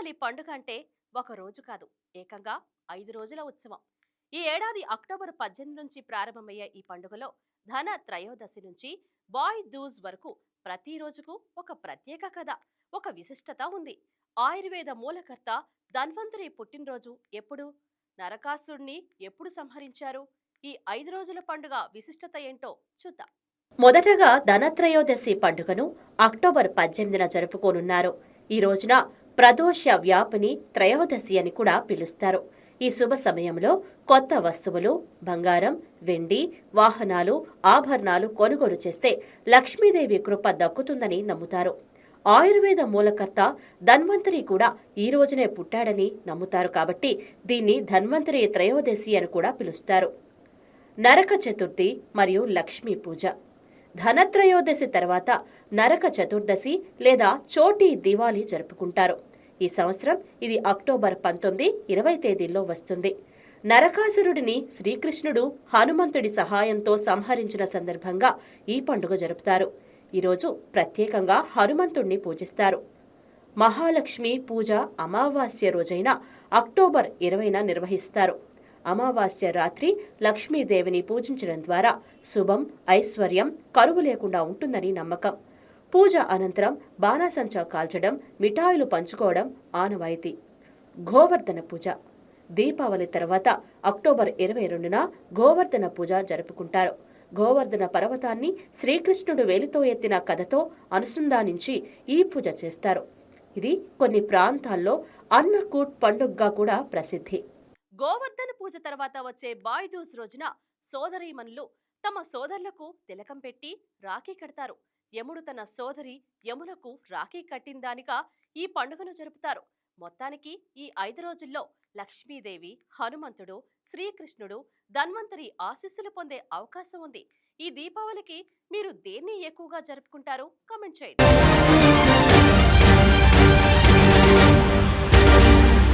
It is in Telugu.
పండుగ అంటే ఒక రోజు కాదు ఏకంగా ఐదు రోజుల ఉత్సవం. ఈ ఏడాది అక్టోబర్ పద్దెనిమిది నుంచి ప్రారంభమయ్యే ఈ పండుగలో ధన త్రయోదశి నుంచి బాయ్ దూజ్ వరకు ప్రతి రోజుకు ఒక ప్రత్యేక కథ ఒక విశిష్టత ఉంది. ఆయుర్వేద మూలకర్త ధన్వంతరి పుట్టినరోజు ఎప్పుడు? నరకాసుడిని ఎప్పుడు సంహరించారు? ఈ ఐదు రోజుల పండుగ విశిష్టత ఏంటో చూద్దాం. మొదటగా ధనత్రయోదశి పండుగను అక్టోబర్ పద్దెనిమిదిన జరుపుకోనున్నారు. ఈ రోజున ప్రదోష వ్యాపిని త్రయోదశి అని కూడా పిలుస్తారు. ఈ శుభ సమయంలో కొత్త వస్తువులు బంగారం వెండి వాహనాలు ఆభరణాలు కొనుగోలు చేస్తే లక్ష్మీదేవి కృప దక్కుతుందని నమ్ముతారు. ఆయుర్వేద మూలకర్త ధన్వంతరి కూడా ఈ రోజునే పుట్టాడని నమ్ముతారు కాబట్టి దీన్ని ధన్వంతరి త్రయోదశి అని కూడా పిలుస్తారు. నరక చతుర్థి మరియు లక్ష్మీ పూజ. ధనత్రయోదశి తర్వాత నరక చతుర్దశి లేదా చోటీ దివాళీ జరుపుకుంటారు. ఈ సంవత్సరం ఇది అక్టోబర్ పంతొమ్మిది ఇరవై తేదీల్లో వస్తుంది. నరకాసురుడిని శ్రీకృష్ణుడు హనుమంతుడి సహాయంతో సంహరించిన సందర్భంగా ఈ పండుగ జరుపుతారు. ఈరోజు ప్రత్యేకంగా హనుమంతుణ్ణి పూజిస్తారు. మహాలక్ష్మి పూజ అమావాస్య రోజైన అక్టోబర్ ఇరవైన నిర్వహిస్తారు. అమావాస్య రాత్రి లక్ష్మీదేవిని పూజించడం ద్వారా శుభం ఐశ్వర్యం కరువు లేకుండా ఉంటుందని నమ్మకం. పూజ అనంతరం బాణాసంచా కాల్చడం మిఠాయిలు పంచుకోవడం ఆనవాయితీ. గోవర్ధన పూజ. దీపావళి తర్వాత అక్టోబర్ ఇరవై రెండున గోవర్ధన పూజ జరుపుకుంటారు. గోవర్ధన పర్వతాన్ని శ్రీకృష్ణుడు వేలితో ఎత్తిన కథతో అనుసంధానించి ఈ పూజ చేస్తారు. ఇది కొన్ని ప్రాంతాల్లో అన్నకూట్ పండుగగా కూడా ప్రసిద్ధి. గోవర్ధన పూజ తర్వాత వచ్చే బాయ్దూజ్ రోజున సోదరీమణులు తమ సోదరులకు తిలకం పెట్టి రాఖీ కడతారు. యముడు తన సోదరి యమునకు రాఖీ కట్టిందానిక ఈ పండుగను జరుపుతారు. మొత్తానికి ఈ ఐదు రోజుల్లో లక్ష్మీదేవి హనుమంతుడు శ్రీకృష్ణుడు ధన్వంతరి ఆశీస్సులు పొందే అవకాశం ఉంది. ఈ దీపావళికి మీరు దేన్ని ఎక్కువగా జరుపుకుంటారు? కామెంట్ చేయండి.